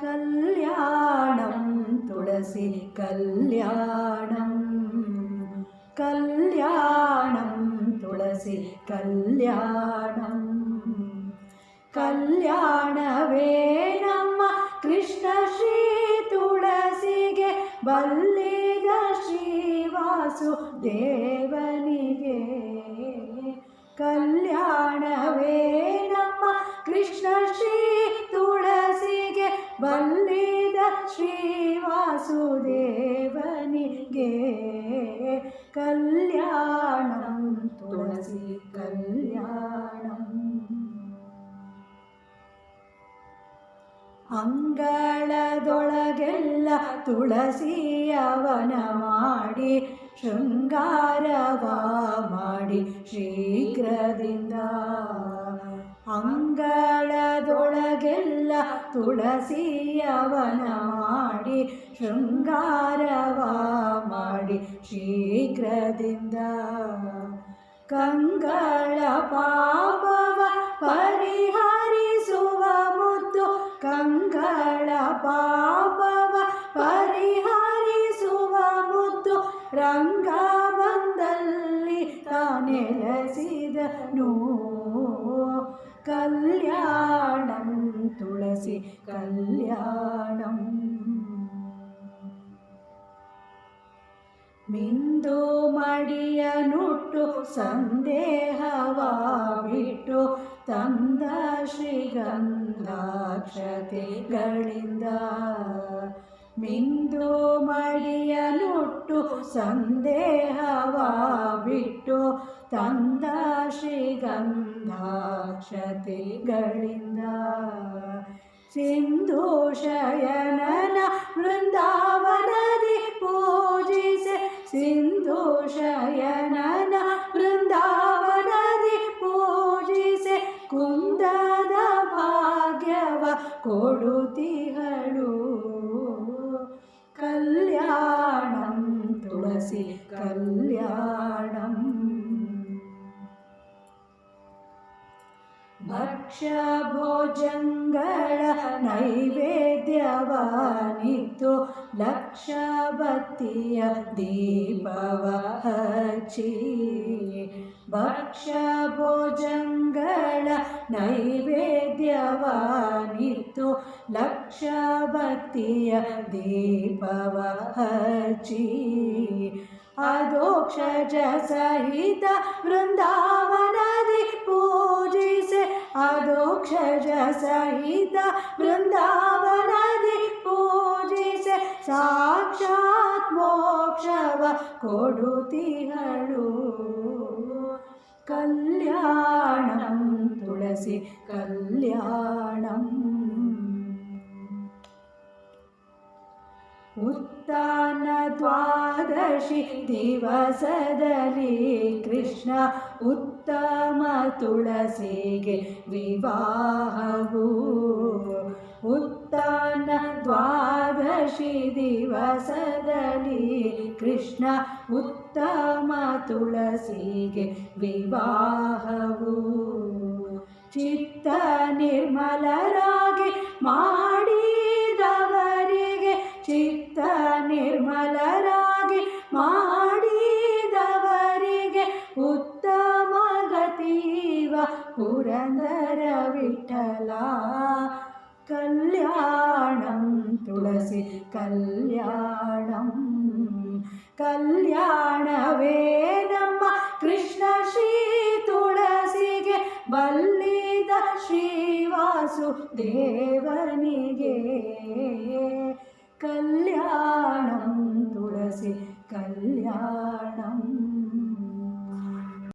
कल्याणं तुलसि कल्याणं कल्याणं तुलसि कल्याणं कल्याण वे नम कृष्णश्री तुलसे वल्लिर श्रीवासु देवनिगे कल्याणवे नमः कृष्णश्री ಬಲ್ಲಿದ ಶ್ರೀವಾಸುದೇವನಿಗೆ ಕಲ್ಯಾಣಂ ತುಳಸಿ ಕಲ್ಯಾಣಂ. ಅಂಗಳದೊಳಗೆಲ್ಲ ತುಳಸಿಯವನ ಮಾಡಿ ಶೃಂಗಾರವ ಮಾಡಿ ಶೀಘ್ರದಿಂದ ಅಂಗಳದೊಳಗೆಲ್ಲ ತುಳಸಿಯವನ ಮಾಡಿ, ಶೃಂಗಾರವ ಮಾಡಿ ಶೀಘ್ರದಿಂದ. ಕಂಗಳ ಪಾಪವ ಪರಿಹರಿಸುವ ಮುದ್ದು, ಕಂಗಳ ಪಾಪವ ಪರಿಹರಿಸುವ ಮುದ್ದು, ರಂಗ ಬಂದಲ್ಲಿ ತಾನೆಲಸಿದನು. ಕಲ್ಯಾಣಂ ತುಳಸಿ ಕಲ್ಯಾಣಂ ಮಿಂದು ಮಡಿಯ ನುಟ್ಟು ಸಂದೇಹವ ಬಿಟ್ಟು ತಂದ ಶ್ರೀಗಂಧಾಕ್ಷತೆಗಳಿಂದ ಮಿಂದು ಮಡಿಯ ನುಟ್ಟು ಸಂದೇಹವ ಬಿಟ್ಟು ತಂದ ಶ್ರೀಗಂಧಾಕ್ಷತಿಗಳಿಂದ. ಸಿಂಧು ಶಯನನ ವೃಂದಾವನದಿ ಪೂಜಿಸೆ ಸಿಂಧು ಶಯನನ ವೃಂದಾವನದಿ ಪೂಜಿಸೆ ಕುಂದದ ಭಾಗ್ಯವ ಕೊಡುತಿಹಳು कल्याणम्। भक्षभोजङ्गळ नैवेद्यवानि तु लक्षवतीय दीपव अचि भक्षभोजङ्गळ नैवेद्यवानितु लक्षवतीय दीपवचि अधोक्षज सहित वृन्दावनदि पूजिसे। अधोक्षज सहित वृन्दावनदि पूजिसे। साक्षात् मोक्षव कोडुतिहडु कल्याणं तुळसि कल्याणम् ಉತ್ತಾನ ದ್ವಾದಶಿ ದಿವಸದಲ್ಲಿ ಕೃಷ್ಣ ಉತ್ತಮ ತುಳಸಿಗೆ ವಿವಾಹವು. ಉತ್ತಾನ ದ್ವಾದಶಿ ದಿವಸದಲ್ಲಿ ಕೃಷ್ಣ ಉತ್ತಮ ತುಳಸಿಗೆ ವಿವಾಹವು. ಚಿತ್ತ ನಿರ್ಮಲರಾಗಿ ಮಾಡಿದವರಿಗೆ ಚಿತ್ತ ನಿರ್ಮಲರಾಗಿ ಮಾಡಿದವರಿಗೆ ಉತ್ತಮ ಗತಿವ ಪುರಂದರ ವಿಠಲ. ಕಲ್ಯಾಣಂ ತುಳಸಿ, ಕಲ್ಯಾಣಂ, ಕಲ್ಯಾಣವೇ ನಮ್ಮ ಕೃಷ್ಣ ಶ್ರೀ ತುಳಸಿಗೆ ಬಲ್ಲಿದ ಶ್ರೀವಾಸು ದೇವನಿಗೆ